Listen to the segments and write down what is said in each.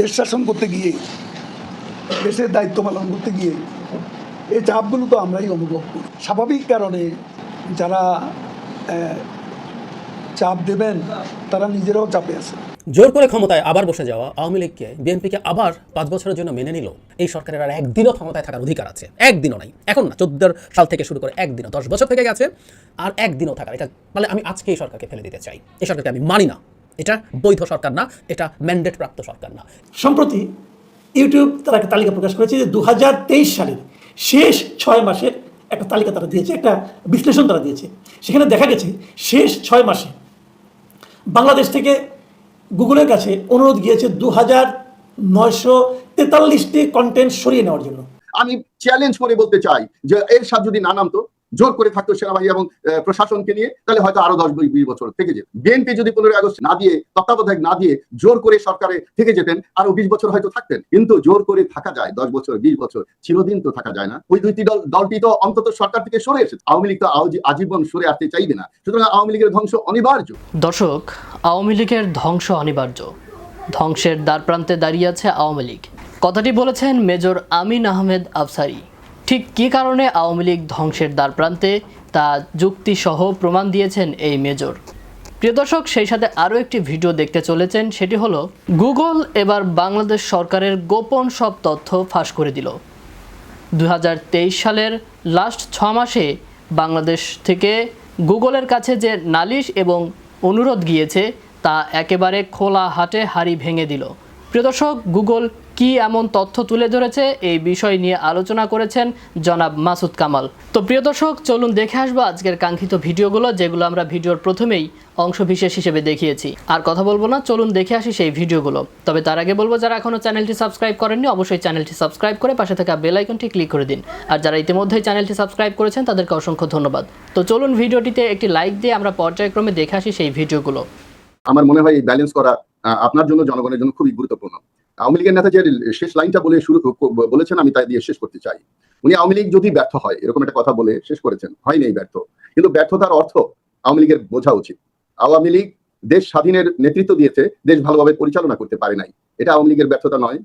দেশ শাসন করতে গিয়ে, দেশের দায়িত্ব পালন করতে গিয়ে, এই চাপগুলো তো আমরাই অনুভব করি। স্বাভাবিক কারণে যারা চাপ দেবেন, তারা নিজেরাও চাপে আছে জোর করে ক্ষমতায় আবার বসে যাওয়া আওয়ামী লীগকে বিএনপিকে আবার পাঁচ বছরের জন্য মেনে নিল, এই সরকারের আর একদিনও ক্ষমতায় থাকার অধিকার আছে। একদিনও নাই। এখন না চোদ্দ সাল থেকে শুরু করে একদিনও, দশ বছর থেকে গেছে, আর একদিনও থাকার। এটা মানে আমি আজকে এই সরকারকে ফেলে দিতে চাই। এই সরকারকে আমি মানি না। এটা বৈধ সরকার না এটা ম্যান্ডেট প্রাপ্ত সরকার না। সম্প্রতি ইউটিউব তারা একটা তালিকা প্রকাশ করেছে যে দু হাজার তেইশ সালের শেষ ছয় মাসের একটা তালিকা তারা দিয়েছে একটা বিশ্লেষণ তারা দিয়েছে। সেখানে দেখা গেছে শেষ ছয় মাসে বাংলাদেশ থেকে গুগলের কাছে অনুরোধ গিয়েছে দু হাজার নয়শো তেতাল্লিশটি কন্টেন্ট সরিয়ে নেওয়ার জন্য। আমি চ্যালেঞ্জ করে বলতে চাই যে এর সাথে যদি না নামতো জোর করে থাকতো সেনাবাহিনী এবং প্রশাসনকে নিয়ে, তাহলে হয়তো আরও দশ বিশ বছর থেকে যেত। বিএনপি যদি পনেরোই আগস্ট না দিয়ে, তত্ত্বাবধায়ক না দিয়ে জোর করে সরকারে থেকে যেতেন, আরও বিশ বছর হয়তো থাকতেন। কিন্তু জোর করে থাকা যায়, দশ বছর, বিশ বছর, চিরদিন তো থাকা যায় না। ওই দুইটি দল, দলটি তো অন্তত সরকার থেকে সরে এসেছে। আওয়ামী লীগ তো আজীবন সরে আসতে চাইবে না। সুতরাং আওয়ামী লীগের ধ্বংস অনিবার্য। দর্শক, আওয়ামী লীগের ধ্বংস অনিবার্য। ধ্বংসের দ্বারপ্রান্তে দাঁড়িয়ে আছে আওয়ামী লীগ। কথাটি বলেছেন মেজর আমিন আহমেদ আফসারি। ঠিক কী কারণে আওয়ামী লীগ ধ্বংসের দ্বারপ্রান্তে তা যুক্তিসহ প্রমাণ দিয়েছেন এই মেজর? প্রিয় দর্শক, সেই সাথে আরও একটি ভিডিও দেখতে চলেছেন, সেটি হলো, গুগল এবার বাংলাদেশ সরকারের গোপন সব তথ্য ফাঁস করে দিল। দু হাজার তেইশ সালের লাস্ট ছ মাসে বাংলাদেশ থেকে গুগলের কাছে যে নালিশ এবং অনুরোধ গিয়েছে, তা একেবারে খোলা হাটে হাড়ি ভেঙে দিল। প্রিয় দর্শক, গুগল কি এমন তথ্য তুলে ধরেছে? এই বিষয় নিয়ে আলোচনা করেছেন জনাব মাসুদ কামাল। তো প্রিয় দর্শক, চলুন দেখে আসব আজকের কাঙ্ক্ষিত ভিডিওগুলো, যেগুলো আমরা ভিডিওর প্রথমেই অংশ বিশেষ হিসেবে দেখিয়েছি। আর কথা বলব না, চলুন দেখে আসি সেই ভিডিওগুলো। তবে তার আগে বলব, যারা এখনও চ্যানেলটি সাবস্ক্রাইব করেননি, অবশ্যই চ্যানেলটি সাবস্ক্রাইব করে পাশে থাকা বেল আইকনটি ক্লিক করে দিন। আর যারা ইতিমধ্যেই চ্যানেলটি সাবস্ক্রাইব করেছেন, তাদেরকে অসংখ্য ধন্যবাদ। তো চলুন ভিডিওটিতে একটি লাইক দিয়ে আমরা পর্যায়ক্রমে দেখে আসি সেই ভিডিওগুলো। আমার মনে হয় এই ব্যালেন্স করা আপনার জন্য জনগণের জন্য খুবই গুরুত্বপূর্ণ। আওয়ামী লীগের নেতা যে শেষ লাইনটা বলে শুরু, বলেছেন, আমি তাই দিয়ে শেষ করতে চাই। উনি আওয়ামী লীগ যদি ব্যর্থ হয়, এরকম একটা কথা বলে শেষ করেছেন হয়নি এই ব্যর্থ। কিন্তু ব্যর্থতার অর্থ আওয়ামী লীগের বোঝা উচিত। আওয়ামী লীগ দেশ স্বাধীনের নেতৃত্ব দিয়েছে, দেশ ভালোভাবে পরিচালনা করতে পারে নাই। এটা আওয়ামী লীগের ব্যর্থতা নয়।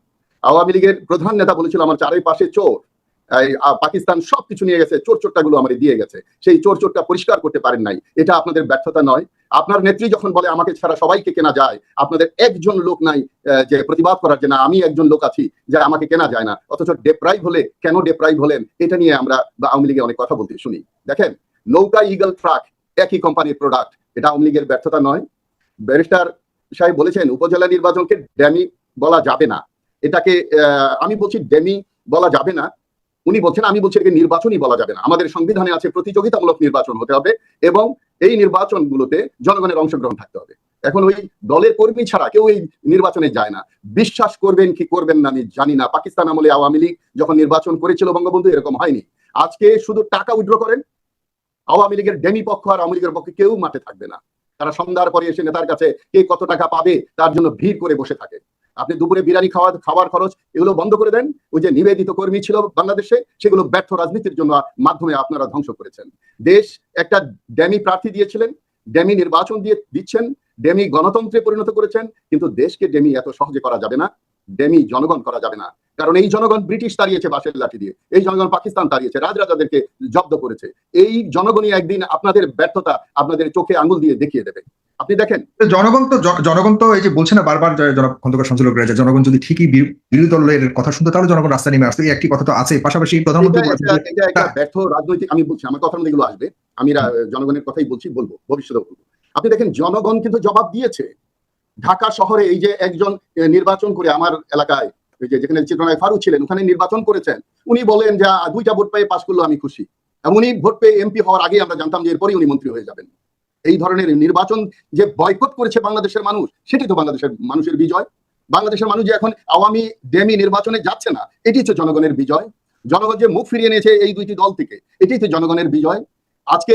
আওয়ামী লীগের প্রধান নেতা বলেছিল, আমার চারের পাশে চোর। পাকিস্তান সবকিছু নিয়ে গেছে চোর চোরটা গুলো আমাদের দিয়ে গেছে। সেই চোর চোরটা পরিষ্কার করতে পারেন নাই। এটা আপনাদের ব্যর্থতা নয়। আপনার নেত্রী যখন বলে আমাকে ছাড়া সবাইকে কেনা যায়, আপনাদের একজন লোক নাই যে প্রতিবাদ করার যে না, আমি একজন লোক আছি যে আমাকে কেনা যায় না, অথচ ডেপ্রাইভ হলে, কেন ডেপ্রাইভ হলেন, এটা নিয়ে আমরা বা আওয়ামী লীগে অনেক কথা বলতে শুনি। দেখেন, নৌকা ইগল ট্রাক একই কোম্পানির প্রোডাক্ট এটা আওয়ামী লীগের ব্যর্থতা নয়। ব্যারিস্টার সাহেব বলেছেন, উপজেলা নির্বাচনকে ড্যামি বলা যাবে না। এটাকে আমি বলছি ড্যামি বলা যাবে না। উনি বলছেন, আমি বলছি এটাকে নির্বাচনই বলা যাবে না। আমাদের সংবিধানে আছে প্রতিযোগিতামূলক নির্বাচন হতে হবে এবং এই নির্বাচনগুলোতে জনগণের অংশগ্রহণ থাকতে হবে। এখন ওই দলের কর্মী ছাড়া কেউ এই নির্বাচনে যায় না। বিশ্বাস করবেন কি করবেন না, আমি জানি না। পাকিস্তান আমলে আওয়ামী লীগ যখন নির্বাচন করেছিল বঙ্গবন্ধু, এরকম হয়নি। আজকে শুধু টাকা উইড্র করেন, আওয়ামী লীগের ডেমি পক্ষ আর আওয়ামী লীগের পক্ষে কেউ মাঠে থাকবে না। তারা সন্ধ্যার পরে এসে নেতার কাছে কে কত টাকা পাবে, তার জন্য ভিড় করে বসে থাকে। আপনি দুপুরে বিরিয়ানি খাওয়া খাওয়ার খরচ, এগুলো বন্ধ করে দেন। ওই যে নিবেদিত কর্মী ছিল বাংলাদেশে, সেগুলো ব্যর্থ রাজনীতির জন্য মাধ্যমে আপনারা ধ্বংস করেছেন। দেশ একটা ড্যামি প্রার্থী দিয়েছিলেন, ড্যামি নির্বাচন দিয়ে দিচ্ছেন, ড্যামি গণতন্ত্রে পরিণত করেছেন, কিন্তু দেশকে ড্যামি এত সহজে করা যাবে না, ড্যামি জনগণ করা যাবে না। কারণ এই জনগণ ব্রিটিশ তাড়িয়েছে বাসের লাঠি দিয়ে এই জনগণ পাকিস্তান তাড়িয়েছে রাজরাজাদেরকে জব্দ করেছে। এই জনগণই একদিন আপনাদের ব্যর্থতা আপনাদের চোখে আঙুল দিয়ে দেখিয়ে দেবে। আপনি দেখেন। জনগণ তো জনগণ তো এই যে বলছে না বারবার খন্দকার সঞ্চালকরা যে জনগণ যদি ঠিকই বিরোধী দলের কথা শুনতো তাহলে জনগণ রাস্তা নেমে আসতো। এই একটি কথা তো আছে। পাশাপাশি প্রধানমন্ত্রী ব্যর্থ রাজনৈতিক আমি বলছি আমার কথার মধ্যে এগুলো আসবে আমি জনগণের কথাই বলছি বলব ভবিষ্যতে বলব। আপনি দেখেন জনগণ কিন্তু জবাব দিয়েছে। ঢাকা শহরে এই যে একজন নির্বাচন করে আমার এলাকায় যেখানে চিত্রনায়ক ফারুক ছিলেন, ওখানে নির্বাচন করেছেন, উনি বলেন যে দুইটা ভোট পেয়ে পাশ করল আমি খুশি। এবং উনি ভোট পেয়ে এমপি হওয়ার আগে আমরা জানতাম যে এরপরই উনি মন্ত্রী হয়ে যাবেন। এই ধরনের নির্বাচন যে বয়কট করেছে বাংলাদেশের মানুষ, সেটি তো বাংলাদেশের মানুষের বিজয়। বাংলাদেশের মানুষ যে এখন আওয়ামী ডেমি নির্বাচনে যাচ্ছে না, এটি হচ্ছে জনগণের বিজয়। জনগণ যে মুখ ফিরিয়ে নিয়েছে এই দুইটি দল থেকে, এটি তো জনগণের বিজয়। আজকে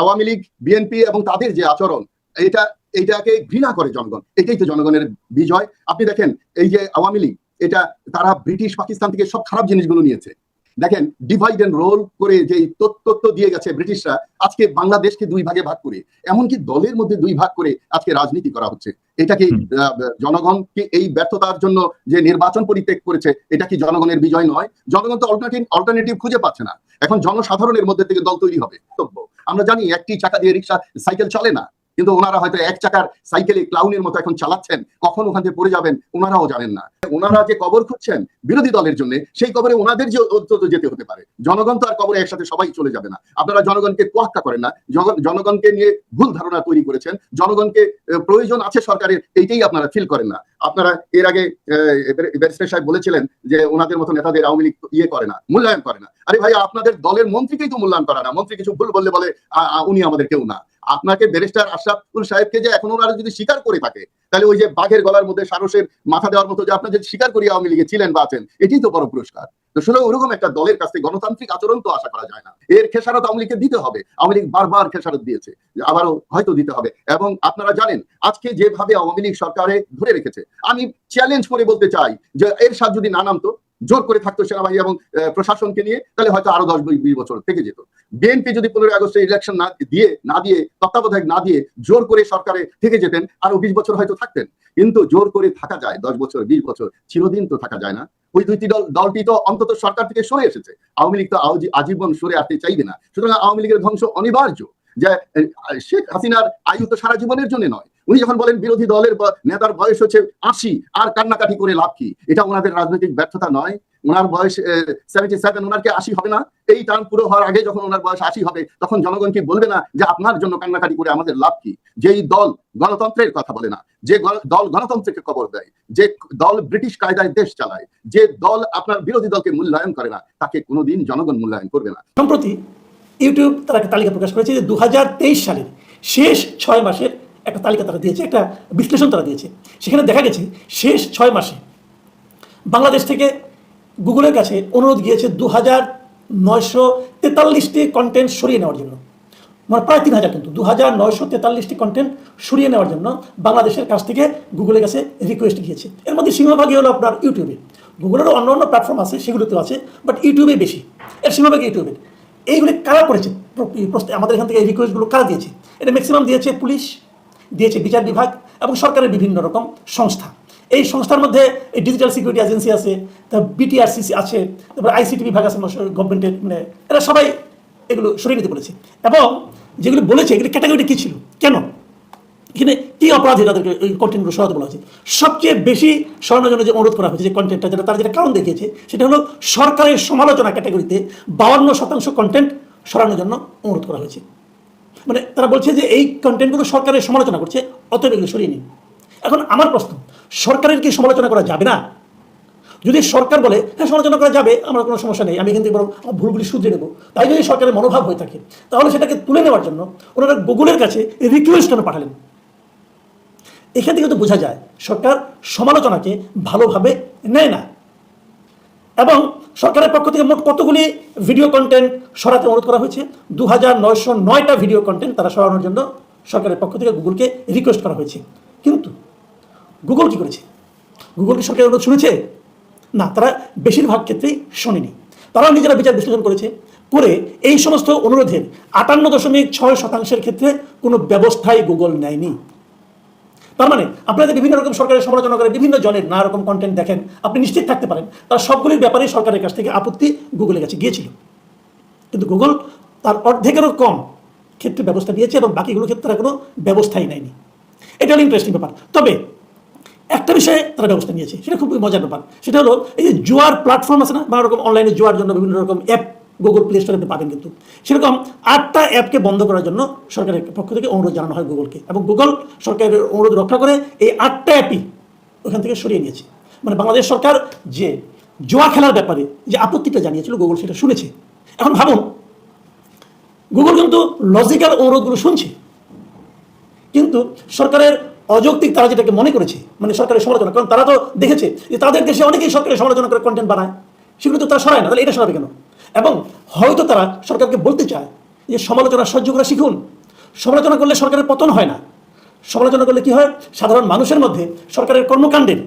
আওয়ামী লীগ, বিএনপি এবং তাদের যে আচরণ, এটা এইটাকে ঘৃণা করে জনগণ, এটাই তো জনগণের বিজয়। আপনি দেখেন, এই যে আওয়ামী লীগ এটা তারা ব্রিটিশ পাকিস্তান থেকে সব খারাপ জিনিসগুলো নিয়েছে। দেখেন ডিভাইড এন্ড রোল করে যে তত্ত্ব দিয়ে গেছে ব্রিটিশরা আজকে বাংলাদেশকে দুই ভাগে ভাগ করে। এমনকি দলের মধ্যে দুই ভাগ করে আজকে রাজনীতি করা হচ্ছে। এটা কি হুম। আহ, জনগণকে এই ব্যর্থতার জন্য যে নির্বাচন পরিত্যাগ করেছে এটা কি জনগণের বিজয় নয়? জনগণ তো অল্টারনেটিভ অল্টারনেটিভ খুঁজে পাচ্ছে না। এখন জনসাধারণের মধ্যে থেকে দল তৈরি হবে। আমরা জানি একটি চাকা দিয়ে রিক্সা সাইকেল চলে না। কিন্তু ওনারা হয়তো এক চাকার সাইকেলে ক্লাউনের মতো এখন চালাচ্ছেন, কখন ওখান থেকে পড়ে যাবেন ওনারাও জানেন না। ওনারা যে কবর খুঁজছেন বিরোধী দলের জন্য, সেই কবরে ওনাদের যে অন্তত যেতে হতে পারে। জনগণ তো আর কবরে একসাথে সবাই চলে যাবে না। আপনারা জনগণকে তোয়াক্কা করেন না। জনগণকে নিয়ে ভুল ধারণা তৈরি করেছেন। জনগণকে প্রয়োজন আছে সরকারের, এইটাই আপনারা ফিল করেন না। আপনারা এর আগে ব্যারিস্টার সাহেব বলেছিলেন যে ওনাদের মতো নেতাদের আওয়ামী লীগ ইয়ে করে না, মূল্যায়ন করে না। আরে ভাই আপনাদের দলের মন্ত্রীকেই তো মূল্যায়ন করে না। মন্ত্রী কিছু ভুল বললে বলে উনি আমাদের কেউ না। আপনাকে ব্যারিস্টার আশরাফুল সাহেবকে যে এখন ওনারা যদি স্বীকার করে থাকে, তাহলে ওই যে বাঘের গলার মধ্যে সারসের মাথা দেওয়ার মতো যে আপনার যদি স্বীকার করি আওয়ামী লীগে ছিলেন বা আছেন, এটাই তো বড় পুরস্কার। তো শুধু ওরকম একটা দলের কাছ থেকে গণতান্ত্রিক আচরণ তো আশা করা যায় না। এর খেসারত আওয়ামী লীগকে দিতে হবে। আওয়ামী লীগ বারবার খেসারত দিয়েছে। আবারও হয়তো দিতে হবে। এবং আপনারা জানেন, আজকে যেভাবে আওয়ামী লীগ সরকারে ধরে রেখেছে, আমি চ্যালেঞ্জ করে বলতে চাই যে এর সাথ যদি না নামতো জোর করে থাকতো সেনাবাহিনী এবং প্রশাসনকে নিয়ে, তাহলে হয়তো আরও দশ বিশ বছর থেকে যেত। বিএনপি যদি পনেরোই আগস্টে ইলেকশন না দিয়ে না দিয়ে, তত্ত্বাবধায়ক না দিয়ে জোর করে সরকারে থেকে যেতেন, আরও বিশ বছর হয়তো থাকতেন। কিন্তু জোর করে থাকা যায়, দশ বছর, বিশ বছর, চিরদিন তো থাকা যায় না। ওই দুইটি দল, দলটি তো অন্তত সরকার থেকে সরে এসেছে। আওয়ামী লীগ তো আজীবন সরে আসতে চাইবে না। সুতরাং আওয়ামী লীগের ধ্বংস অনিবার্য। যে শেখ হাসিনার আয়ু তো সারা জীবনের জন্য নয়। উনি যখন বলেন বিরোধী দলের নেতার বয়স হচ্ছে আশি, আর কান্নাকাটি করে লাভ কি? এটা ওনাদের রাজনৈতিক ব্যর্থতা নয়। ওনার বয়স সেভেন্টি সেভেন ওনার কি আশি হবে না? এই টার্ম পুরো হওয়ার আগে যখন ওনার বয়স আশি হবে, তখন জনগণ কি বলবে না যে আপনার জন্য কান্নাকাটি করে আমাদের লাভ কি? যেই দল গণতন্ত্রের কথা বলে না, যে দল গণতন্ত্রকে কবর দেয়, যে দল ব্রিটিশ কায়দায় দেশ চালায়, যে দল আপনার বিরোধী দলকে মূল্যায়ন করে না, তাকে কোনোদিন জনগণ মূল্যায়ন করবে না। সম্প্রতি ইউটিউব তারা তালিকা প্রকাশ করেছে যে দু হাজার তেইশ সালের শেষ ছয় মাসের একটা তালিকা তারা দিয়েছে, একটা বিশ্লেষণ তারা দিয়েছে। সেখানে দেখা গেছে, শেষ ছয় মাসে বাংলাদেশ থেকে গুগলের কাছে অনুরোধ গিয়েছে দু হাজার নয়শো তেতাল্লিশটি কন্টেন্ট সরিয়ে নেওয়ার জন্য। মানে প্রায় তিন হাজার কিন্তু দু হাজার নয়শো তেতাল্লিশটি কন্টেন্ট সরিয়ে নেওয়ার জন্য বাংলাদেশের কাছ থেকে গুগলের কাছে রিকোয়েস্ট গিয়েছে। এর মধ্যে সিংহভাগই হলো আপনার ইউটিউবে গুগলেরও অন্য অন্য প্ল্যাটফর্ম আছে, সেগুলোতেও আছে বাট ইউটিউবে বেশি। এর সিংহভাগ ইউটিউবের এইগুলি কারা করেছে? আমাদের এখান থেকে এই রিকোয়েস্টগুলো কারা দিয়েছে? এটা ম্যাক্সিমাম দিয়েছে পুলিশ দিয়েছে বিচার বিভাগ এবং সরকারের বিভিন্ন রকম সংস্থা। এই সংস্থার মধ্যে এই ডিজিটাল সিকিউরিটি এজেন্সি আছে, তারপর বিটিআরসিসি আছে, তারপর আইসিটি বিভাগ আছে গভর্নমেন্টের মানে এরা সবাই এগুলো সরিয়ে নিতে বলেছে। এবং যেগুলো বলেছে, এগুলো ক্যাটাগরিটা কী ছিল? কেন? এখানে কি অপরাধী তাদেরকে এই কন্টেন্টগুলো সরাতে বলা হয়েছে? সবচেয়ে বেশি সরানোর জন্য যে অনুরোধ করা হয়েছে, যে কন্টেন্টটা যেটা তারা যেটা কারণ দেখিয়েছে, সেটা হলো সরকারের সমালোচনা ক্যাটাগরিতে বাউন্ন শতাংশ কন্টেন্ট সরানোর জন্য অনুরোধ করা হয়েছে। মানে তারা বলছে যে এই কন্টেন্টগুলো সরকারের সমালোচনা করছে, অতএব এগুলো সরিয়ে নিন। এখন আমার প্রশ্ন, সরকারের কি সমালোচনা করা যাবে না? যদি সরকার বলে হ্যাঁ সমালোচনা করা যাবে, আমার কোনো সমস্যা নেই, আমি কিন্তু বরং আমার ভুলগুলি শুধরে নেব। তাই যদি সরকারের মনোভাব হয়ে থাকে, তাহলে সেটাকে তুলে নেওয়ার জন্য ওনারা গুগলের কাছে রিকোয়েস্ট কেন পাঠালেন? এখান থেকে তো বোঝা যায়, সরকার সমালোচনাকে ভালোভাবে নেয় না। এবং সরকারের পক্ষ থেকে মোট কতগুলি ভিডিও কন্টেন্ট সরাতে অনুরোধ করা হয়েছে? দু হাজার নয়শো নয়টা ভিডিও কন্টেন্ট তারা সরানোর জন্য সরকারের পক্ষ থেকে গুগলকে রিকোয়েস্ট করা হয়েছে। কিন্তু গুগল কি করেছে? গুগল কি সরকারের অনুরোধ শুনেছে? না, তারা বেশিরভাগ ক্ষেত্রেই শোনেনি। তারাও নিজেরা বিচার বিশ্লেষণ করেছে করে এই সমস্ত অনুরোধের আটান্ন দশমিক ছয় শতাংশের ক্ষেত্রে কোনো ব্যবস্থাই গুগল নেয়নি। তার মানে আপনাদের বিভিন্ন রকম সরকারের সমালোচনা করে বিভিন্ন জনের নানা রকম কন্টেন্ট দেখেন, আপনি নিশ্চিত থাকতে পারেন, তার সবগুলির ব্যাপারে সরকারের কাছ থেকে আপত্তি গুগলের কাছে গিয়েছিল। কিন্তু গুগল তার অর্ধেকেরও কম ক্ষেত্রে ব্যবস্থা নিয়েছে এবং বাকিগুলো ক্ষেত্রে তারা কোনো ব্যবস্থাই নেয়নি। এটা হলো ইন্টারেস্টিং ব্যাপার। তবে একটা বিষয়ে তারা ব্যবস্থা নিয়েছে, সেটা খুবই মজার ব্যাপার। সেটা হলো এই যে জুয়ার প্ল্যাটফর্ম আছে না, নানা রকম অনলাইনে জুয়ার জন্য বিভিন্ন রকম অ্যাপ গুগল প্লে স্টোরে পাবেন কিন্তু। সেরকম আটটা অ্যাপকে বন্ধ করার জন্য সরকারের পক্ষ থেকে অনুরোধ জানানো হয় গুগলকে এবং গুগল সরকারের অনুরোধ রক্ষা করে এই আটটা অ্যাপই ওখান থেকে সরিয়ে নিয়েছে। মানে বাংলাদেশ সরকার যে জোয়া খেলার ব্যাপারে যে আপত্তিটা জানিয়েছিল গুগল সেটা শুনেছে। এখন ভাবুন গুগল কিন্তু লজিক্যাল অনুরোধগুলো শুনছে। কিন্তু সরকারের অযৌক্তিক তারা যেটাকে মনে করেছে মানে সরকারের সমালোচনা, কারণ তারা তো দেখেছে যে তাদের দেশে অনেকেই সরকারের সমালোচনা করে কন্টেন্ট বানায়। সেগুলো তো তারা সরায় না, তাহলে এটা সরাবে কেন? এবং হয়তো তারা সরকারকে বলতে চায় যে সমালোচনা সহ্য করা শিখুন। সমালোচনা করলে সরকারের পতন হয় না। সমালোচনা করলে কি হয়? সাধারণ মানুষের মধ্যে সরকারের কর্মকাণ্ডের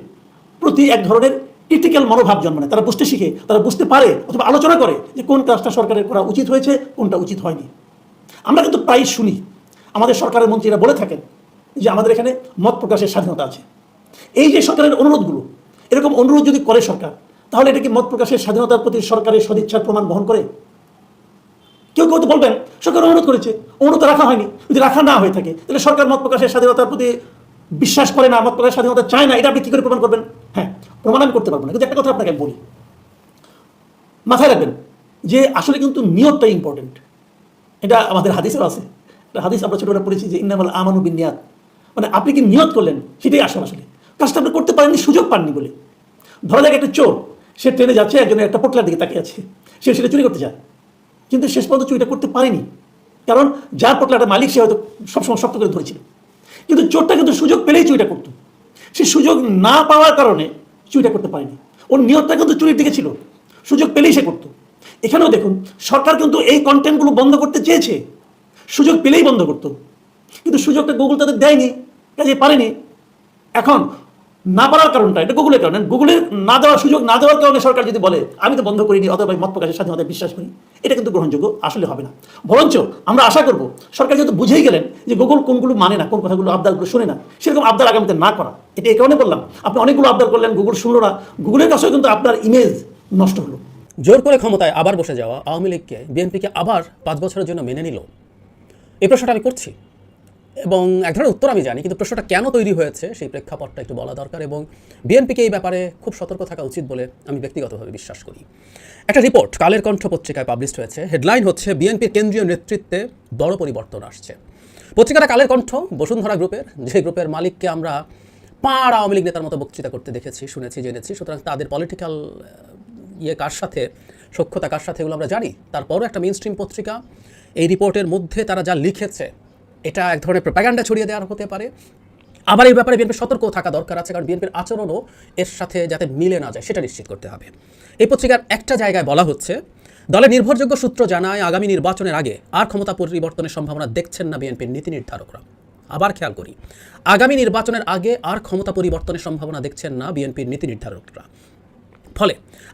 প্রতি এক ধরনের ক্রিটিক্যাল মনোভাব জন্মায় তারা বুঝতে শিখে, তারা বুঝতে পারে অথবা আলোচনা করে যে কোন কাজটা সরকারের করা উচিত হয়েছে, কোনটা উচিত হয়নি। আমরা কিন্তু প্রায় শুনি, আমাদের সরকারের মন্ত্রীরা বলে থাকেন যে আমাদের এখানে মত প্রকাশের স্বাধীনতা আছে। এই যে সরকারের অনুরোধগুলো, এরকম অনুরোধ যদি করে সরকার তাহলে এটা কি মত প্রকাশের স্বাধীনতার প্রতি সরকারের সদিচ্ছার প্রমাণ বহন করে? কেউ কেউ তো বলবেন, সরকার অনুরোধ করেছে, অনুরোধ রাখা হয়নি। যদি রাখা না হয়ে থাকে, তাহলে সরকার মত প্রকাশের স্বাধীনতার প্রতি বিশ্বাস করে না, মত প্রকাশের স্বাধীনতা চায় না, এটা আপনি কি করে প্রমাণ করবেন? হ্যাঁ প্রমাণ আমি করতে পারব না। কিন্তু একটা কথা আপনাকে বলি। মাথায় রাখবেন যে আসলে কিন্তু নিয়তটা ইম্পর্টেন্ট এটা আমাদের হাদিসেও আছে। হাদিস আমরা ছোটবেলা পড়েছি যে ইন্নামাল আমানু বিনিয়াত। মানে আপনি কি নিয়ত করলেন? সেটাই আসল আসলে। কাজটা আপনি করতে পারেননি, সুযোগ পাননি বলে। ধরা যাক একটা চোর সে ট্রেনে যাচ্ছে, একজনের একটা পোটলার দিকে তাকিয়ে আছে। সে সেটা চুরি করতে চায় কিন্তু শেষ পর্যন্ত চুরিটা করতে পারেনি। কারণ যার পোটলাটা মালিক, সে হয়তো সবসময় শক্ত করে ধরেছিল। কিন্তু চোরটা কিন্তু সুযোগ পেলেই চুরিটা করতো। সে সুযোগ না পাওয়ার কারণে চুরিটা করতে পারেনি। ওর নিয়তটা কিন্তু চুরির দিকে ছিল। সুযোগ পেলেই সে করতো। এখানেও দেখুন, সরকার কিন্তু এই কন্টেন্টগুলো বন্ধ করতে চেয়েছে। সুযোগ পেলেই বন্ধ করতো। কিন্তু সুযোগটা গুগল তাদের দেয়নি, কাজে পারেনি। এখন না পারার কারণটা, এটা গুগলের কারণে। গুগলের না দেওয়ার সুযোগ, না দেওয়ার কারণে সরকার যদি বলে, আমি তো বন্ধ করিনি অথবা মত প্রকাশের স্বাধীনতায় বিশ্বাস করি। এটা কিন্তু গ্রহণযোগ্য, আসলে হবে না। বরঞ্চ আমরা আশা করব, সরকার যেহেতু বুঝেই গেলেন যে গুগল কোনগুলো মানে না, কোন কথাগুলো আবদারগুলো শুনে না, সেরকম আবদার আগামীতে না করা। এটা এই কারণে বললাম, আপনি অনেকগুলো আবদার করলেন গুগল শুনলো না। গুগলের কাছেও কিন্তু আপনার ইমেজ নষ্ট হলো। জোর করে ক্ষমতায় আবার বসে যাওয়া আওয়ামী লীগকে বিএনপিকে আবার পাঁচ বছরের জন্য মেনে নিল। এই প্রশ্নটা আমি করছি। এবং এক ধরনের উত্তর আমি জানি, কিন্তু প্রশ্নটা কেন তৈরি হয়েছে সেই প্রেক্ষাপটটা একটু বলা দরকার এবং বিএনপিকে এই ব্যাপারে খুব সতর্ক থাকা উচিত বলে আমি ব্যক্তিগতভাবে বিশ্বাস করি। একটা রিপোর্ট, কালের কণ্ঠ পত্রিকায় পাবলিশড হয়েছে, হেডলাইন হচ্ছে বিএনপির কেন্দ্রীয় নেতৃত্বে বড় পরিবর্তন আসছে। পত্রিকাটা কালের কণ্ঠ, বসুন্ধরা গ্রুপের, যে গ্রুপের মালিককে আমরা পাড় আওয়ামী লীগ নেতার মতো বক্তৃতা করতে দেখেছি, শুনেছি, জেনেছি, সুতরাং তাদের পলিটিক্যাল ইয়ে কার সাথে সক্ষতা কার সাথে এগুলো আমরা জানি। তারপরও একটা মেন স্ট্রিম পত্রিকা, এই রিপোর্টের মধ্যে তারা যা লিখেছে এটা এক ধরনের প্রোপাগান্ডা ছড়িয়ে দেওয়ার হতে পারে। আবার এই ব্যাপারে বিএনপির সতর্ক থাকা দরকার আছে, কারণ বিএনপির আচরণও এর সাথে যাতে মিলে না যায়, সেটা নিশ্চিত করতে হবে। এই পত্রিকার একটা জায়গায় বলা হচ্ছে, দলের নির্ভরযোগ্য সূত্র জানায়, আগামী নির্বাচনের আগে আর ক্ষমতা পরিবর্তনের সম্ভাবনা দেখছেন না বিএনপির নীতি নির্ধারকরা। আবার খেয়াল করি, আগামী নির্বাচনের আগে আর ক্ষমতা পরিবর্তনের সম্ভাবনা দেখছেন না বিএনপির নীতি নির্ধারকরা। ফলে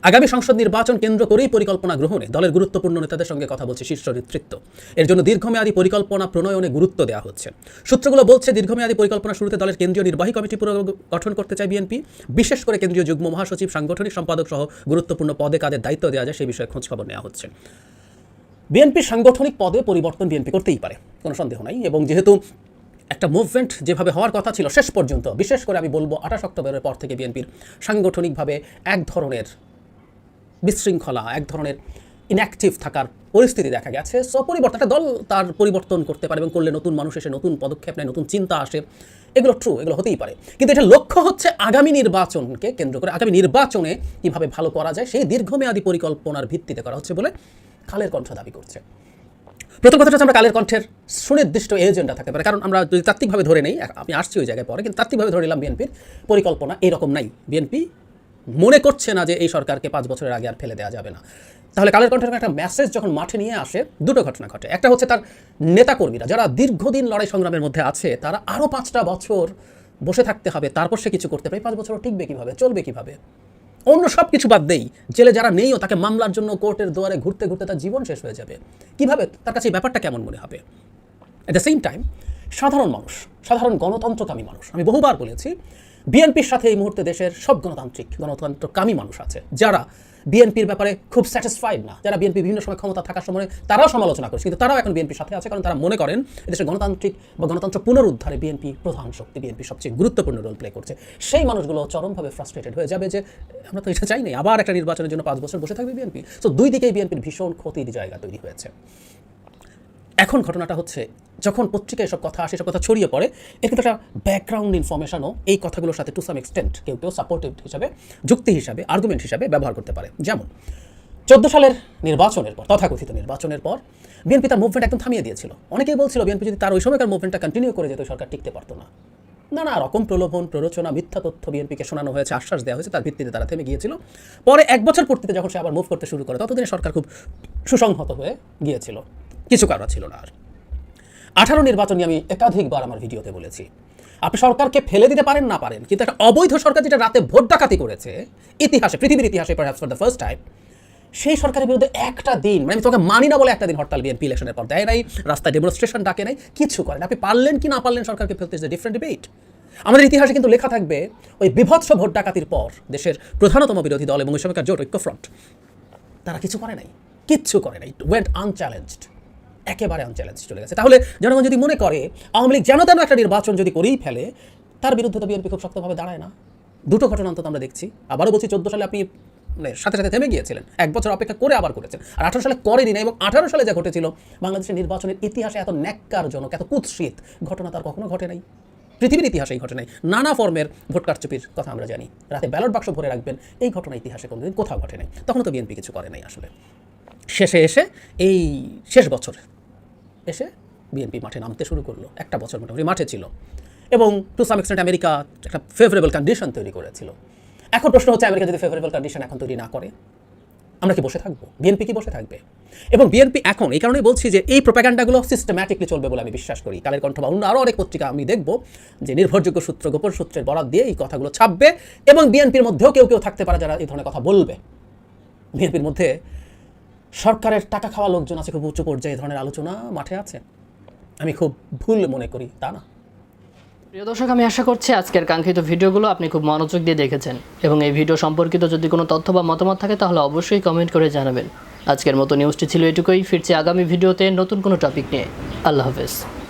আগামী সংসদ নির্বাচন কেন্দ্র করেই পরিকল্পনা গ্রহণে দলের গুরুত্বপূর্ণ নেতাদের সঙ্গে কথা বলছে শীর্ষ নেতৃত্ব। এর জন্য দীর্ঘমেয়াদী পরিকল্পনা প্রণয়নে গুরুত্ব দেওয়া হচ্ছে। সূত্রগুলো বলছে, দীর্ঘমেয়াদী পরিকল্পনা শুরুতে দলের কেন্দ্রীয় নির্বাহী কমিটি গঠন করতে চায় বিএনপি। বিশেষ করে কেন্দ্রীয় যুগ্ম মহাসচিব, সাংগঠনিক সম্পাদক সহ গুরুত্বপূর্ণ পদে কাদের দায়িত্ব দেওয়া যায় সেই বিষয়ে খোঁজখবর নেওয়া হচ্ছে। বিএনপির সাংগঠনিক পদে পরিবর্তন বিএনপি করতেই পারে, কোনো সন্দেহ নাই। এবং যেহেতু একটা মুভমেন্ট যেভাবে হওয়ার কথা ছিল শেষ পর্যন্ত, বিশেষ করে আমি বলব আঠাশ অক্টোবরের পর থেকে বিএনপির সাংগঠনিকভাবে এক ধরনের বিশৃঙ্খলা, এক ধরনের ইনঅ্যাক্টিভ থাকার পরিস্থিতি দেখা গেছে। সো পরিবর্তন, একটা দল তার পরিবর্তন করতে পারে এবং করলে নতুন মানুষ এসে নতুন পদক্ষেপ নেয়, নতুন চিন্তা আসে, এগুলো ট্রু এগুলো হতেই পারে। কিন্তু এটা লক্ষ্য হচ্ছে আগামী নির্বাচনকে কেন্দ্র করে, আগামী নির্বাচনে কীভাবে ভালো করা যায়, সেই দীর্ঘমেয়াদী পরিকল্পনার ভিত্তিতে করা হচ্ছে বলে কালের কণ্ঠ দাবি করছে। প্রথম কথাটা হচ্ছে আমরা কালের কণ্ঠের সুনির্দিষ্ট এজেন্ডা থাকতে পারে। কারণ আমরা যদি তাত্ত্বিকভাবে ধরে নেই আমি আসছি ওই জায়গায় পরে, কিন্তু তাত্ত্বিকভাবে ধরে নিলাম বিএনপির পরিকল্পনা এরকম নাই। বিএনপি মনে করছে না যে এই সরকারকে পাঁচ বছরের আগে আর ফেলে দেওয়া যাবে না। তাহলে কালের কণ্ঠের একটা মেসেজ যখন মাঠে নিয়ে আসে, দুটো ঘটনা ঘটে। একটা হচ্ছে তার নেতাকর্মীরা, যারা দীর্ঘদিন লড়াই সংগ্রামের মধ্যে আছে, তারা আরও পাঁচটা বছর বসে থাকতে হবে, তারপর সে কিছু করতে পারে। পাঁচ বছর টিকবে কীভাবে, চলবে কীভাবে? অন্য সব কিছু বাদ দেই। জেলে যারা নেইও তাকে মামলার জন্য কোর্টের দোয়ারে ঘুরতে ঘুরতে তার জীবন শেষ হয়ে যাবে। কীভাবে? তার কাছে ব্যাপারটা কেমন মনে হবে? অ্যাট দ্য সেম টাইম সাধারণ মানুষ, সাধারণ গণতন্ত্রকামী মানুষ, আমি বহুবার বলেছি, বিএনপির সাথে এই মুহূর্তে দেশের সব গণতান্ত্রিক, গণতন্ত্রকামী মানুষ আছে, যারা বিএনপির ব্যাপারে খুব স্যাটিসফাইড না। যারা বিএনপি বিভিন্ন সময় ক্ষমতা থাকার সময় তারাও সমালোচনা করছে। কিন্তু তারাও এখন বিএনপির সাথে আছে, কারণ তারা মনে করেন দেশের গণতান্ত্রিক বা গণতন্ত্র পুনরুদ্ধারে বিএনপি প্রধান শক্তি, বিএনপি সবচেয়ে গুরুত্বপূর্ণ রোল প্লে করছে। সেই মানুষগুলো চরমভাবে ফ্রাস্ট্রেটেড হয়ে যাবে যে, আমরা তো এটা চাই নাই আবার একটা নির্বাচনের জন্য পাঁচ বছর বসে থাকবে বিএনপি। তো দুই দিকেই বিএনপির ভীষণ ক্ষতির জায়গা তৈরি হয়েছে। এখন ঘটনাটা হচ্ছে, যখন পত্রিকায় সব কথা আসে, এসব কথা ছড়িয়ে পড়ে, এর কিন্তু একটা ব্যাকগ্রাউন্ড ইনফরমেশনও এই কথাগুলোর সাথে টু সাম এক্সটেন্ট কেউ কেউ সাপোর্টিভ হিসাবে, যুক্তি হিসাবে আর্গুমেন্ট হিসাবে ব্যবহার করতে পারে। যেমন, চোদ্দ সালের নির্বাচনের পর, তথাকথিত নির্বাচনের পর, বিএনপি তার মুভমেন্ট একদম থামিয়ে দিয়েছিল। অনেকেই বলছিল, বিএনপি যদি তার ওই সময়কার মুভমেন্টটা কন্টিনিউ করে যেত, সরকার টিকতে পারতো না। নানা রকম প্রলোভন, প্ররোচনা, মিথ্যা তথ্য বিএনপিকে শোনানো হয়েছে, আশ্বাস দেওয়া হয়েছে, তার ভিত্তিতে তারা থেমে গিয়েছিল। পরে এক বছর পূর্তিতে যখন সে আবার মুভ করতে শুরু করে, ততদিনে সরকার খুব সুসংহত হয়ে গিয়েছিল। কিছু কারণ ছিল না আর। আঠারো নির্বাচন নিয়ে আমি একাধিকবার আমার ভিডিওতে বলেছি। আপনি সরকারকে ফেলে দিতে পারেন না পারেন, কিন্তু একটা অবৈধ সরকার যেটা রাতে ভোট ডাকাতি করেছে, ইতিহাসে, পৃথিবীর ইতিহাসে perhaps for the first time সেই সরকারের বিরুদ্ধে একটা দিন মানে আমি মানি না বলে একটা দিন হরতাল বিএনপি ইলেকশনের পর দেয় নাই, রাস্তায় ডেমনস্ট্রেশন ডাকে নাই, কিছু করেন আপনি পারলেন কি না পারলেন সরকারকে ফেলতে ইজ ডিফারেন্ট ডিবেট আমাদের ইতিহাসে কিন্তু লেখা থাকবে, ওই বিভৎস ভোট ডাকাতির পর দেশের প্রধানতম বিরোধী দল এবং ওই সময়কার জোট ঐক্যফ্রন্ট, তারা কিছু করে নাই, কিচ্ছু করে নাই ওয়েন্ট আনচ্যালেঞ্জড একেবারে আনচ্যালেঞ্জ চলে গেছে। তাহলে জনগণ যদি মনে করে, আওয়ামী লীগ যেন একটা নির্বাচন যদি করেই ফেলে, তার বিরুদ্ধে তো বিএনপি খুব শক্তভাবে দাঁড়ায় না। দুটো ঘটনা অন্তত আমরা দেখছি। আবারও বলছি, চোদ্দ সালে আপনি মানে সাথে সাথে থেমে গিয়েছিলেন। এক বছর অপেক্ষা করে আবার করেছেন। আর আঠারো সালে করেনি না, এবং আঠারো সালে যা ঘটেছিল, বাংলাদেশের নির্বাচনের ইতিহাসে এত ন্যাক্কারজনক, এত কুৎসিত ঘটনা তার কখনো ঘটে নাই। পৃথিবীর ইতিহাসে এই ঘটে নাই। নানা ফর্মের ভোট কারচুপির কথা আমরা জানি। রাতে ব্যালট বাক্স ভরে রাখবেন, এই ঘটনা ইতিহাসে কোনোদিন কোথাও ঘটে নাই। তখন তো বিএনপি কিছু করে নাই আসলে। শেষে এসে এই শেষ বছর এসে বিএনপি মাঠে নামতে শুরু করল। একটা বছর মোটামুটি মাঠে ছিল। এবং টু সাম এক্সটেন্ট আমেরিকা একটা ফেভারেবল কন্ডিশন তৈরি করেছিল। এখন প্রশ্ন হচ্ছে, আমেরিকা যদি ফেভারেবল কন্ডিশন এখন তৈরি না করে, আমরা কি বসে থাকব? বিএনপি কি বসে থাকবে? এবং বিএনপি এখন এই কারণেই বলছি যে এই প্রোপাগান্ডাগুলো সিস্টেম্যাটিকলি চলবে বলে আমি বিশ্বাস করি। কালের কণ্ঠ বা অন্য আরও অনেক পত্রিকা আমি দেখব যে নির্ভরযোগ্য সূত্র, গোপন সূত্রের বরাদ দিয়ে এই কথাগুলো ছাপবে এবং বিএনপির মধ্যেও কেউ কেউ থাকতে পারে যারা এই ধরনের কথা বলবে। বিএনপির মধ্যে সরকারের টাকা খাওয়া লোকজন আছে, খুব উঁচু পর্যায়ে ধরনের আলোচনা মাঠে আছে। আমি খুব ভুল মনে করি, তা না। প্রিয় দর্শক, আমি আশা করছি আজকের কাঙ্ক্ষিত ভিডিওগুলো আপনি খুব মনোযোগ দিয়ে দেখেছেন এবং এই ভিডিও সম্পর্কিত যদি কোনো তথ্য বা মতামত থাকে, তাহলে অবশ্যই কমেন্ট করে জানাবেন। আজকের মতো নিউজটি ছিল এটুকুই। ফিরছি আগামী ভিডিওতে নতুন কোনো টপিক নিয়ে। আল্লাহ হাফেজ।